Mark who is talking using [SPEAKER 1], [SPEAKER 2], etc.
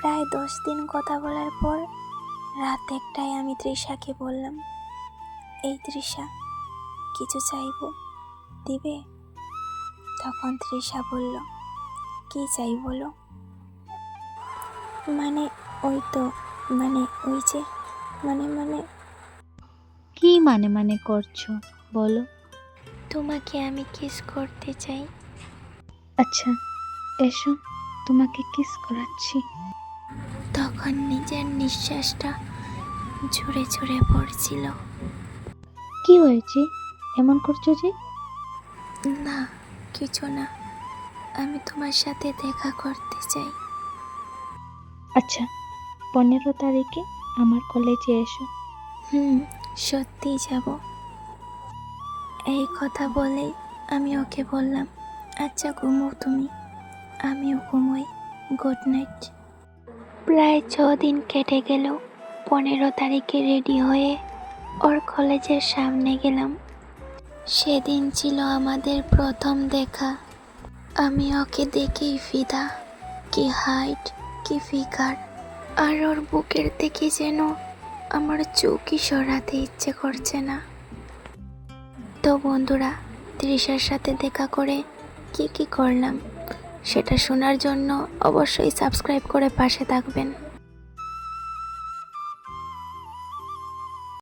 [SPEAKER 1] প্রায় দশ দিন কথা বলার পর রাত একটাই আমি তৃষাকে বললাম এই তৃষা কিছু চাইব? দিবে? তখন তৃষা বলল কি চাই বলো? মানে ওই তো মানে ওই যে মানে মানে।
[SPEAKER 2] কি মানে মানে করছ? বলো।
[SPEAKER 1] তোমাকে আমি কিস করতে চাই।
[SPEAKER 2] আচ্ছা এসো তোমাকে কিস করাচ্ছি।
[SPEAKER 1] তখন নিজের নিঃশ্বাসটা ঝুড়ে ঝুড়ে পড়ছিল।
[SPEAKER 2] কি হয়েছে? এমন করছ যে?
[SPEAKER 1] না কিছু না। আমি তোমার সাথে দেখা করতে চাই।
[SPEAKER 2] আচ্ছা পনেরো তারিখে আমার কলেজে এসো।
[SPEAKER 1] হুম সত্যি যাব। এই কথা বলে আমি ওকে বললাম আচ্ছা ঘুমো তুমি। আমিও ঘুমোই। Good night. প্রায় ছ দিন কেটে গেল। পনেরো তারিখে রেডি হয়ে ওর কলেজের সামনে গেলাম। সেদিন ছিল আমাদের প্রথম দেখা। আমি ওকে দেখেই ফিদা, কি হাইট, কি ফিগার, আর ওর বুকের থেকে যেন আমার চৌকি সরাতে ইচ্ছে করছে না। তো বন্ধুরা, তৃষার সাথে দেখা করে কি কি করলাম? সেটা শোনার জন্য অবশ্যই সাবস্ক্রাইব করে পাশে থাকবেন।